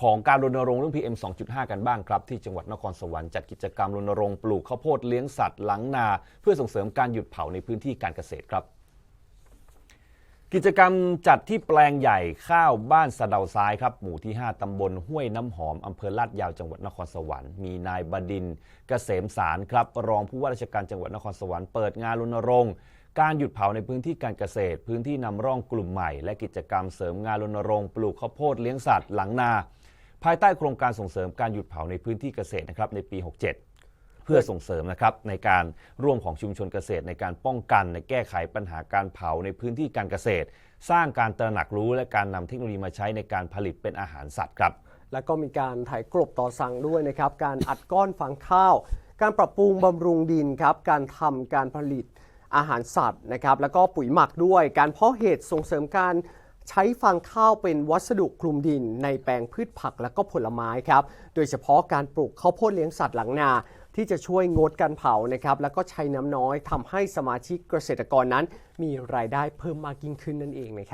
ของการรณรงค์เรื่อง PM 2.5 กันบ้างครับ ที่จังหวัดนครสวรรค์จัดกิจกรรมรณรงค์ปลูกข้าวโพดเลี้ยงสัตว์หลังนา เพื่อส่งเสริมการหยุดเผาในพื้นที่การเกษตรครับ กิจกรรมจัดที่แปลงใหญ่ข้าวบ้านสะเดาซ้ายครับหมู่ที่ 5 ตำบลห้วยน้ำหอมอำเภอลาดยาวจังหวัดนครสวรรค์มีนายบดินทร์เกษมสารครับรองผู้ว่าราชการจังหวัดนครสวรรค์เปิดงานรณรงค์ การหยุดเผาในพื้นที่การเกษตร พื้นที่นำร่องกลุ่มใหม่ และกิจกรรมเสริมงานรณรงค์ปลูกข้าวโพดเลี้ยงสัตว์หลังนา ภายใต้โครงการส่งเสริมการหยุดเผาในพื้นที่เกษตรนะครับในปี 67 เพื่อส่งเสริมนะครับในการร่วมของชุมชนเกษตร ในการป้องกันในแก้ไขปัญหาการเผาในพื้นที่การเกษตร สร้างการตระหนักรู้และการนำเทคโนโลยีมาใช้ในการผลิตเป็นอาหารสัตว์ครับแล้วก็มีการถ่ายกลบต่อสั่งด้วยนะครับการอัดก้อนฟางข้าว การปรับปรุงบำรุงดินครับการทำการผลิต อาหารสัตว์นะครับแล้วก็ปุ๋ยหมักด้วยการเพาะเห็ดส่งเสริมการใช้ฟางข้าวเป็นวัสดุคลุมดิน ในแปลงพืชผักและก็ผลไม้ครับ โดยเฉพาะการปลูกข้าวโพดเลี้ยงสัตว์หลังนา ที่จะช่วยงดการเผานะครับ แล้วก็ใช้น้ำน้อยทำให้สมาชิกเกษตรกรนั้น มีรายได้เพิ่มมากยิ่งขึ้นนั่นเองนะครับ